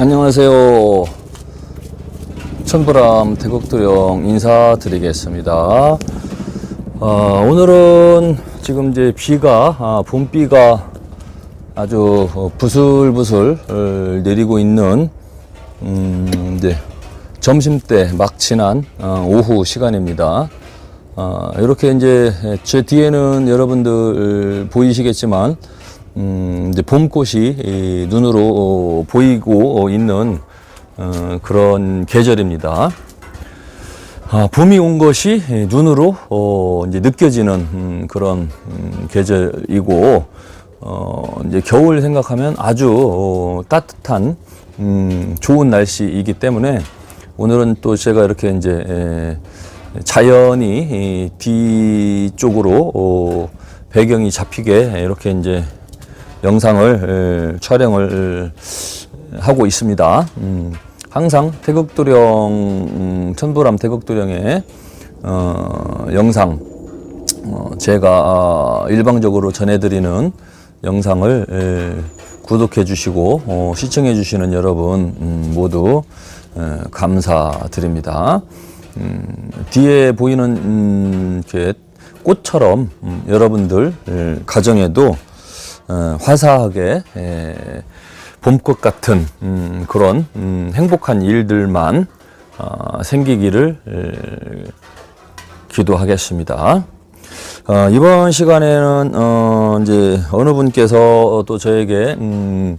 안녕하세요. 천부람 태국도령 인사드리겠습니다. 어, 오늘은 지금 이제 비가, 아, 봄비가 아주 어, 부슬부슬 어, 내리고 있는, 음, 이제 점심때 막 지난 어, 오후 시간입니다. 어, 이렇게 이제 제 뒤에는 여러분들 보이시겠지만, 음, 이제 봄꽃이 이 눈으로 어, 보이고 있는 어, 그런 계절입니다. 아, 봄이 온 것이 눈으로 어, 이제 느껴지는 음, 그런 음, 계절이고 어, 이제 겨울 생각하면 아주 어, 따뜻한 음, 좋은 날씨이기 때문에 오늘은 또 제가 이렇게 이제 에, 자연이 이 뒤쪽으로 어, 배경이 잡히게 이렇게 이제 영상을 에, 촬영을 하고 있습니다. 음, 항상 태극도령 음, 천부람 태극도령의 어, 영상 어, 제가 아, 일방적으로 전해드리는 영상을 에, 구독해 주시고 어, 시청해 주시는 여러분 음, 모두 에, 감사드립니다. 음, 뒤에 보이는 음, 꽃처럼 음, 여러분들 에, 가정에도 어, 화사하게 에, 봄꽃 같은 음, 그런 음, 행복한 일들만 어, 생기기를 에, 기도하겠습니다. 어, 이번 시간에는 어, 이제 어느 분께서 또 저에게 음,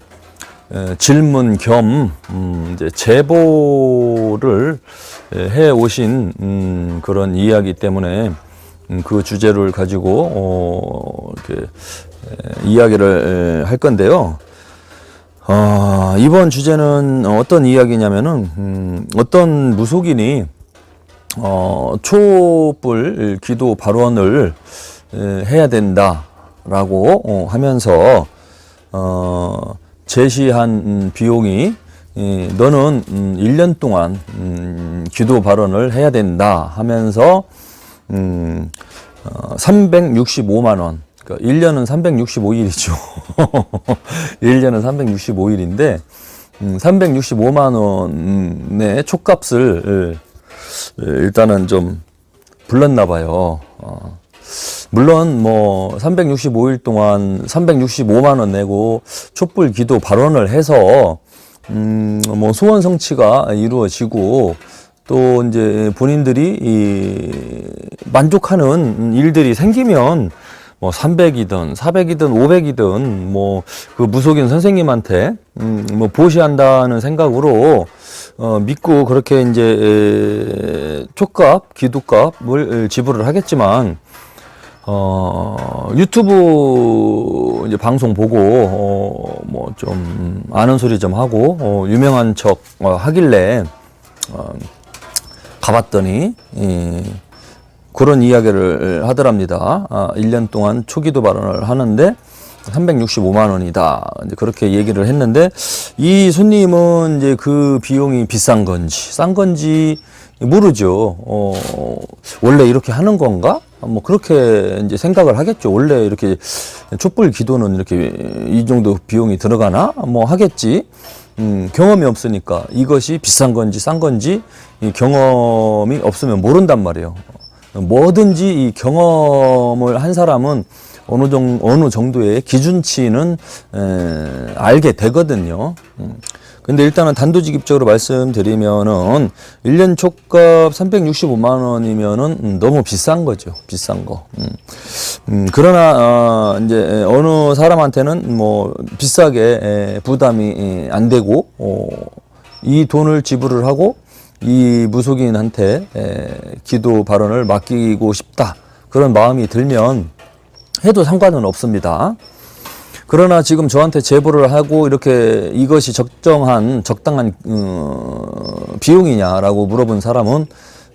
에, 질문 겸 음, 이제 제보를 에, 해 오신 음, 그런 이야기 때문에 음, 그 주제를 가지고 어, 이렇게 에, 이야기를 에, 할 건데요. 어, 이번 주제는 어떤 이야기냐면은 음, 어떤 무속인이 어, 촛불 기도 발언을 에, 해야 된다라고 어, 하면서 어, 제시한 음, 비용이 이, 너는 음, 1년 동안 음, 기도 발언을 해야 된다 하면서 음, 어, 365만 원. 그러니까 1년은 365일이죠. 1년은 365일인데 음, 365만 원의 촉값을 예, 일단은 좀 불렀나 봐요. 어. 물론 뭐 365일 동안 365만 원 내고 촛불 기도 발언을 해서 음뭐 소원 성취가 이루어지고 또 이제 본인들이 이 만족하는 일들이 생기면 뭐 300이든 400이든 500이든 뭐 그 무속인 선생님한테 음 뭐 보시한다는 생각으로 어 믿고 그렇게 이제 에, 촉값, 기도값을 지불을 하겠지만 어 유튜브 이제 방송 보고 어 뭐 좀 아는 소리 좀 하고 어 유명한 척 어, 하길래 어 가봤더니 이 그런 이야기를 하더랍니다. 아, 1년 동안 초기도 발언을 하는데 365만 원이다. 이제 그렇게 얘기를 했는데 이 손님은 이제 그 비용이 비싼 건지 싼 건지 모르죠. 어, 원래 이렇게 하는 건가? 뭐 그렇게 이제 생각을 하겠죠. 원래 이렇게 촛불 기도는 이렇게 이 정도 비용이 들어가나? 뭐 하겠지. 음, 경험이 없으니까 이것이 비싼 건지 싼 건지 이 경험이 없으면 모른단 말이에요. 뭐든지 이 경험을 한 사람은 어느 정 어느 정도의 기준치는 에, 알게 되거든요. 음. 근데 일단은 단도직입적으로 말씀드리면은 1년 촉값 365만 원이면은 음, 너무 비싼 거죠. 비싼 거. 음. 음, 그러나 어, 이제 어느 사람한테는 뭐 비싸게 에, 부담이 에, 안 되고 어, 이 돈을 지불을 하고 이 무속인한테 에, 기도 발언을 맡기고 싶다 그런 마음이 들면 해도 상관은 없습니다. 그러나 지금 저한테 제보를 하고 이렇게 이것이 적정한 적당한 어, 비용이냐라고 물어본 사람은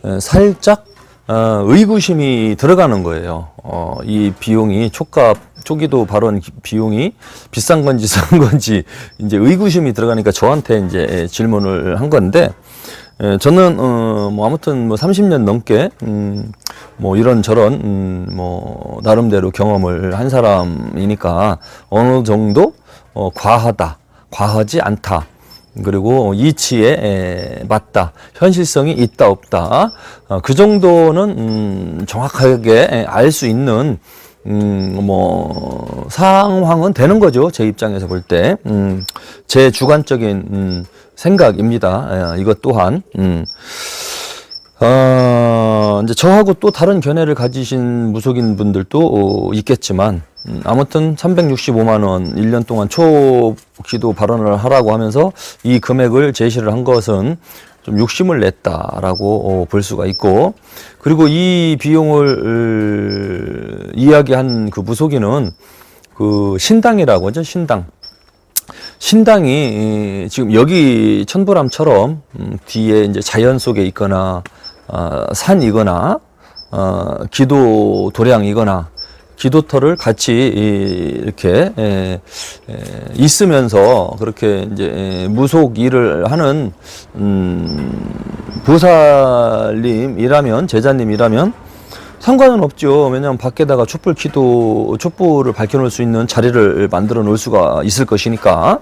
에, 살짝 어, 의구심이 들어가는 거예요. 어, 이 비용이 촉값 초기도 발언 기- 비용이 비싼 건지 싼 건지 이제 의구심이 들어가니까 저한테 이제 질문을 한 건데 에, 저는 어, 뭐 아무튼 뭐 30년 넘게 음, 뭐 이런 저런 음, 뭐 나름대로 경험을 한 사람이니까 어느 정도 어, 과하다, 과하지 않다. 그리고 이치에 에, 맞다. 현실성이 있다 없다. 어, 그 정도는 음, 정확하게 알 수 있는 음, 뭐 상황은 되는 거죠. 제 입장에서 볼 때. 음, 제 주관적인 음, 생각입니다. 에, 이것 또한 음. 어, 이제 저하고 또 다른 견해를 가지신 무속인 분들도 어, 있겠지만, 음, 아무튼 365만 원 1년 동안 초기도 발언을 하라고 하면서 이 금액을 제시를 한 것은 좀 욕심을 냈다라고 어, 볼 수가 있고, 그리고 이 비용을 어, 이야기한 그 무속인은 그 신당이라고 하죠, 신당. 신당이 이, 지금 여기 천보람처럼 음, 뒤에 이제 자연 속에 있거나 어, 산이거나 어, 기도 도량이거나 기도터를 같이 이, 이렇게 에, 에, 있으면서 그렇게 이제 에, 무속 일을 하는 음, 보살님이라면 제자님이라면 상관은 없죠. 왜냐하면 밖에다가 촛불 기도, 촛불을 밝혀놓을 수 있는 자리를 만들어 놓을 수가 있을 것이니까.